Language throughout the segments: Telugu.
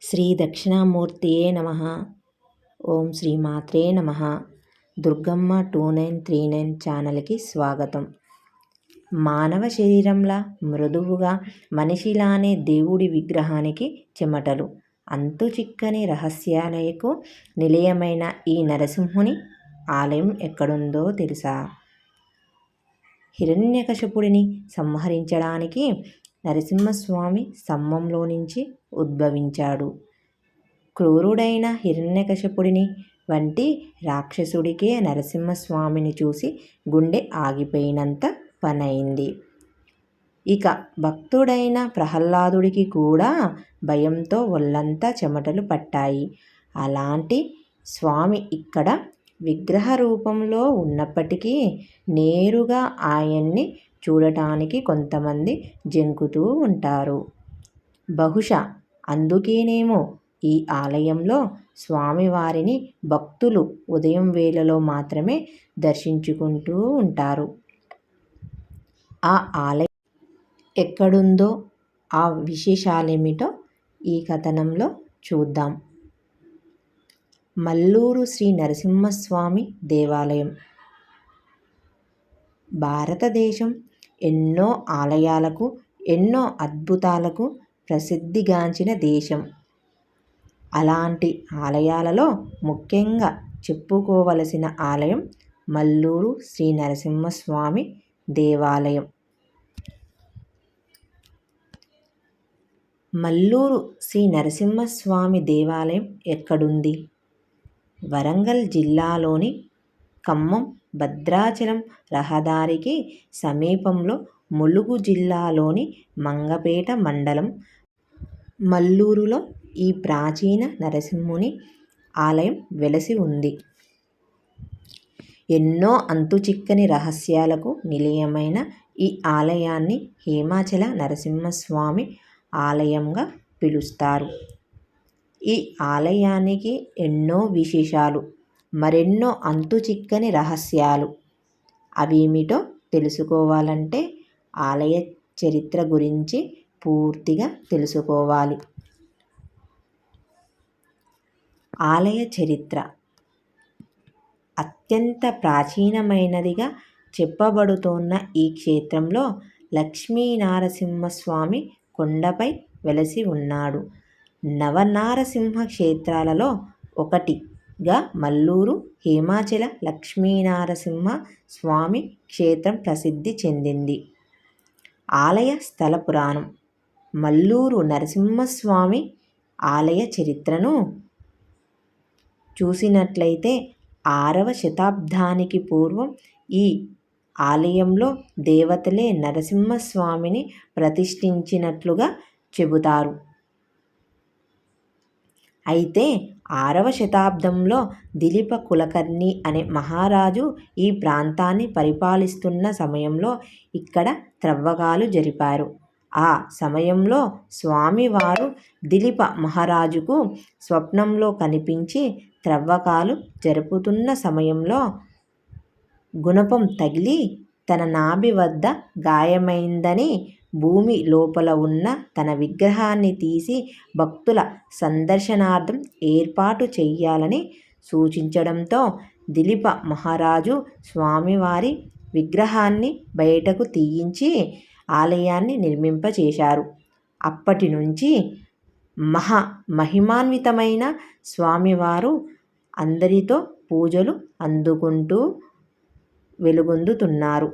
శ్రీ దక్షిణామూర్తియే నమ. ఓం శ్రీ మాత్రే నమ. Durgamma two nine three nine ఛానల్కి స్వాగతం. మానవ శరీరంలా మృదువుగా మనిషిలానే దేవుడి విగ్రహానికి చెమటలు. అంతు చిక్కని రహస్యాలయకు నిలయమైన ఈ నరసింహుని ఆలయం ఎక్కడుందో తెలుసా? హిరణ్యకశపుడిని సంహరించడానికి నరసింహస్వామి స్తంభంలో నుంచి ఉద్భవించాడు. క్రూరుడైన హిరణ్యకశపుడిని వంటి రాక్షసుడికే నరసింహస్వామిని చూసి గుండె ఆగిపోయినంత పనైంది. ఇక భక్తుడైన ప్రహ్లాదుడికి కూడా భయంతో ఒళ్ళంతా చెమటలు పట్టాయి. అలాంటి స్వామి ఇక్కడ విగ్రహ రూపంలో ఉన్నప్పటికీ నేరుగా ఆయన్ని చూడటానికి కొంతమంది జంకుతూ ఉంటారు. బహుశా అందుకేనేమో ఈ ఆలయంలో స్వామివారిని భక్తులు ఉదయం వేళలో మాత్రమే దర్శించుకుంటూ ఉంటారు. ఆ ఆలయం ఎక్కడుందో ఆ విశేషాలేమిటో ఈ కథనంలో చూద్దాం. మల్లూరు శ్రీ నరసింహస్వామి దేవాలయం. భారతదేశం ఎన్నో ఆలయాలకు ఎన్నో అద్భుతాలకు ప్రసిద్ధిగాంచిన దేశం. అలాంటి ఆలయాలలో ముఖ్యంగా చెప్పుకోవలసిన ఆలయం మల్లూరు శ్రీ నరసింహస్వామి దేవాలయం. మల్లూరు శ్రీ నరసింహస్వామి దేవాలయం ఎక్కడుంది? వరంగల్ జిల్లాలోని ఖమ్మం భద్రాచలం రహదారికి సమీపంలో ములుగు జిల్లాలోని మంగపేట మండలం. మల్లూరులో ఈ ప్రాచీన నరసింహుని ఆలయం వెలసి ఉంది. ఎన్నో అంతుచిక్కని రహస్యాలకు నిలయమైన ఈ ఆలయాన్ని హిమాచల నరసింహస్వామి ఆలయంగా పిలుస్తారు. ఈ ఆలయానికి ఎన్నో విశేషాలు. మరెన్నో అంతుచిక్కని రహస్యాలు. అవేమిటో తెలుసుకోవాలంటే ఆలయ చరిత్ర గురించి పూర్తిగా తెలుసుకోవాలి. ఆలయ చరిత్ర. అత్యంత ప్రాచీనమైనదిగా చెప్పబడుతోన్న ఈ క్షేత్రంలో లక్ష్మీనారసింహస్వామి కొండపై వెలసి ఉన్నాడు. నవనారసింహ క్షేత్రాలలో ఒకటి. గా మల్లూరు హేమాచల లక్ష్మీనారసింహ స్వామి క్షేత్రం ప్రసిద్ధి చెందింది. ఆలయ స్థల పురాణం. మల్లూరు నరసింహస్వామి ఆలయ చరిత్రను చూసినట్లయితే ఆరవ శతాబ్దానికి పూర్వం ఈ ఆలయంలో దేవతలే నరసింహస్వామిని ప్రతిష్ఠించినట్లుగా చెబుతారు. అయితే ఆరవ శతాబ్దంలో దిలీప కులకర్ణి అనే మహారాజు ఈ ప్రాంతాన్ని పరిపాలిస్తున్న సమయంలో ఇక్కడ త్రవ్వకాలు జరిపారు. ఆ సమయంలో స్వామివారు దిలీప మహారాజుకు స్వప్నంలో కనిపించి త్రవ్వకాలు జరుపుతున్న సమయంలో గుణపం తగిలి తన నాభి వద్ద గాయమైందని భూమి లోపల ఉన్న తన విగ్రహాన్ని తీసి భక్తుల సందర్శనార్థం ఏర్పాటు చేయాలని సూచించడంతో దిలీప మహారాజు స్వామివారి విగ్రహాన్ని బయటకు తీయించి ఆలయాన్ని నిర్మింపచేశారు. అప్పటి నుంచి మహా మహిమాన్వితమైన స్వామివారు అందరితో పూజలు అందుకుంటూ వెలుగొందుతున్నారు.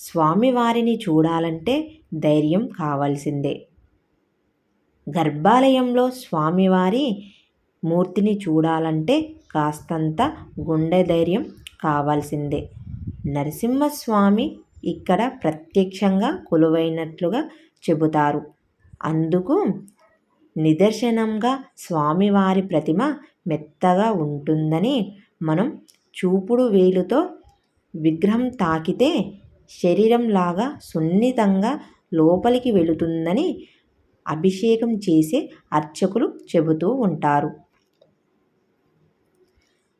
స్వామివారిని చూడాలంటే ధైర్యం కావాల్సిందే. గర్భాలయంలో స్వామివారి మూర్తిని చూడాలంటే కాస్తంత గుండె ధైర్యం కావాల్సిందే. నరసింహస్వామి ఇక్కడ ప్రత్యక్షంగా కొలువైనట్లుగా చెబుతారు. అందుకు నిదర్శనంగా స్వామివారి ప్రతిమ మెత్తగా ఉంటుందని మనం చూపుడు వేలుతో విగ్రహం తాకితే శరీరంలాగా సున్నితంగా లోపలికి వెళుతుందని అభిషేకం చేసే అర్చకులు చెబుతూ ఉంటారు.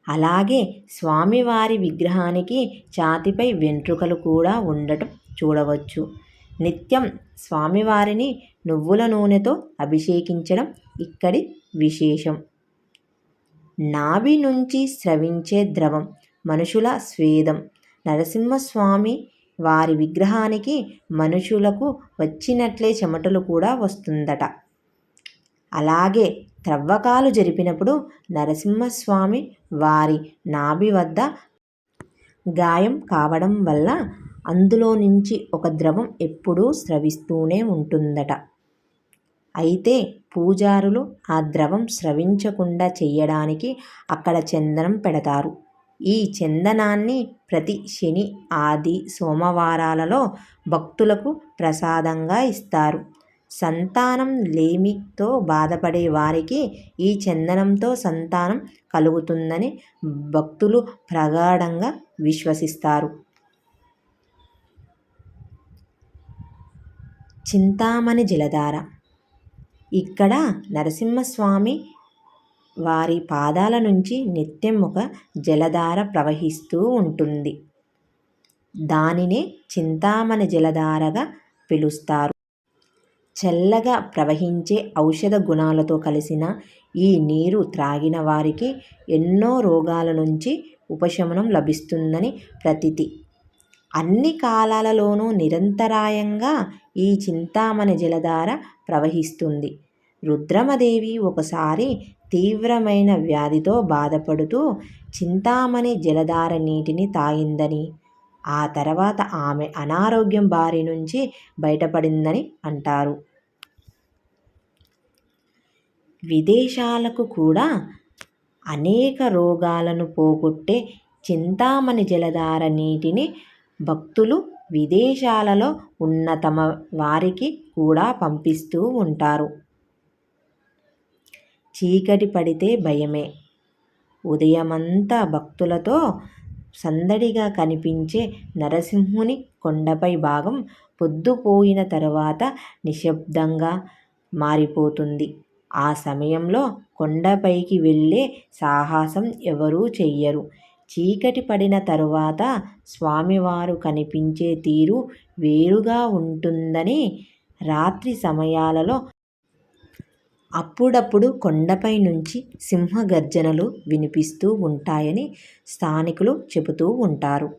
అలాగే స్వామివారి విగ్రహానికి ఛాతిపై వెంట్రుకలు కూడా ఉండటం చూడవచ్చు. నిత్యం స్వామివారిని నువ్వుల నూనెతో అభిషేకించడం ఇక్కడి విశేషం. నాభి నుంచి స్రవించే ద్రవం మనుషుల స్వేదం. నరసింహస్వామి వారి విగ్రహానికి మనుషులకు వచ్చినట్లే చెమటలు కూడా వస్తుందట. అలాగే త్రవ్వకాలు జరిపినప్పుడు నరసింహస్వామి వారి నాభి వద్ద గాయం కావడం వల్ల అందులో నుంచి ఒక ద్రవం ఎప్పుడూ స్రవిస్తూనే ఉంటుందట. అయితే పూజారులు ఆ ద్రవం స్రవించకుండా చెయ్యడానికి అక్కడ చందనం పెడతారు. ఈ చందనాన్ని ప్రతి శని ఆది సోమవారాలలో భక్తులకు ప్రసాదంగా ఇస్తారు. సంతానం లేమితో బాధపడే వారికి ఈ చందనంతో సంతానం కలుగుతుందని భక్తులు ప్రగాఢంగా విశ్వసిస్తారు. చింతామణి జలధార. ఇక్కడ నరసింహస్వామి వారి పాదాల నుంచి నిత్యం ఒక జలధార ప్రవహిస్తూ ఉంటుంది. దానినే చింతామణి జలధారగా పిలుస్తారు. చల్లగా ప్రవహించే ఔషధ గుణాలతో కలిసిన ఈ నీరు త్రాగిన వారికి ఎన్నో రోగాల నుంచి ఉపశమనం లభిస్తుందని ప్రతీతి. అన్ని కాలాలలోనూ నిరంతరాయంగా ఈ చింతామణి జలధార ప్రవహిస్తుంది. రుద్రమదేవి ఒకసారి తీవ్రమైన వ్యాధితో బాధపడుతూ చింతామణి జలధార నీటిని తాగిందని ఆ తర్వాత ఆమె అనారోగ్యం బారి నుంచి బయటపడిందని అంటారు. విదేశాలకు కూడా అనేక రోగాలను పోగొట్టే చింతామణి జలధార నీటిని భక్తులు విదేశాలలో ఉన్న తమ వారికి కూడా పంపిస్తూ ఉంటారు. చీకటి పడితే భయమే. ఉదయమంతా భక్తులతో సందడిగా కనిపించే నరసింహుని కొండపై భాగం పొద్దుపోయిన తరువాత నిశ్శబ్దంగా మారిపోతుంది. ఆ సమయంలో కొండపైకి వెళ్ళే సాహసం ఎవరూ చెయ్యరు. చీకటి పడిన తరువాత స్వామివారు కనిపించే తీరు వేరుగా ఉంటుందని రాత్రి సమయాలలో అప్పుడప్పుడు కొండపై నుంచి సింహగర్జనలు వినిపిస్తూ ఉంటాయని స్థానికులు చెబుతూ ఉంటారు.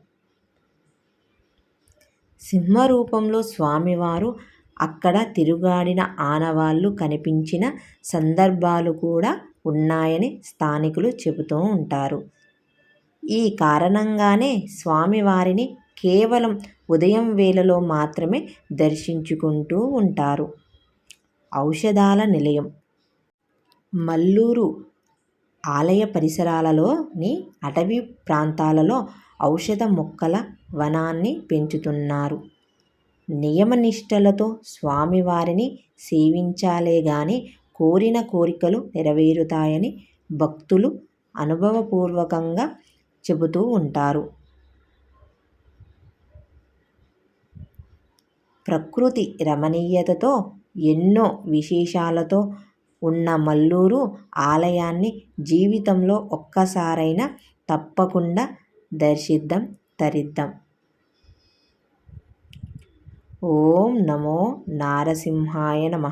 సింహరూపంలో స్వామివారు అక్కడ తిరుగాడిన ఆనవాళ్ళు కనిపించిన సందర్భాలు కూడా ఉన్నాయని స్థానికులు చెబుతూ ఉంటారు. ఈ కారణంగానే స్వామివారిని కేవలం ఉదయం వేళలో మాత్రమే దర్శించుకుంటూ ఉంటారు. ఔషధాల నిలయం మల్లూరు ఆలయ పరిసరాలలోని అటవీ ప్రాంతాలలో ఔషధ మొక్కల వనాన్ని పెంచుతున్నారు. నియమనిష్టలతో స్వామివారిని సేవించాలే గాని కోరిన కోరికలు నెరవేరుతాయని భక్తులు అనుభవపూర్వకంగా చెబుతూ ఉంటారు. ప్రకృతి రమణీయతతో ఎన్నో విశేషాలతో ఉన్న మల్లూరు ఆలయాన్ని జీవితంలో ఒక్కసారైనా తప్పకుండా దర్శిద్దాం తరిద్దాం. ఓం నమో నారసింహాయ నమ.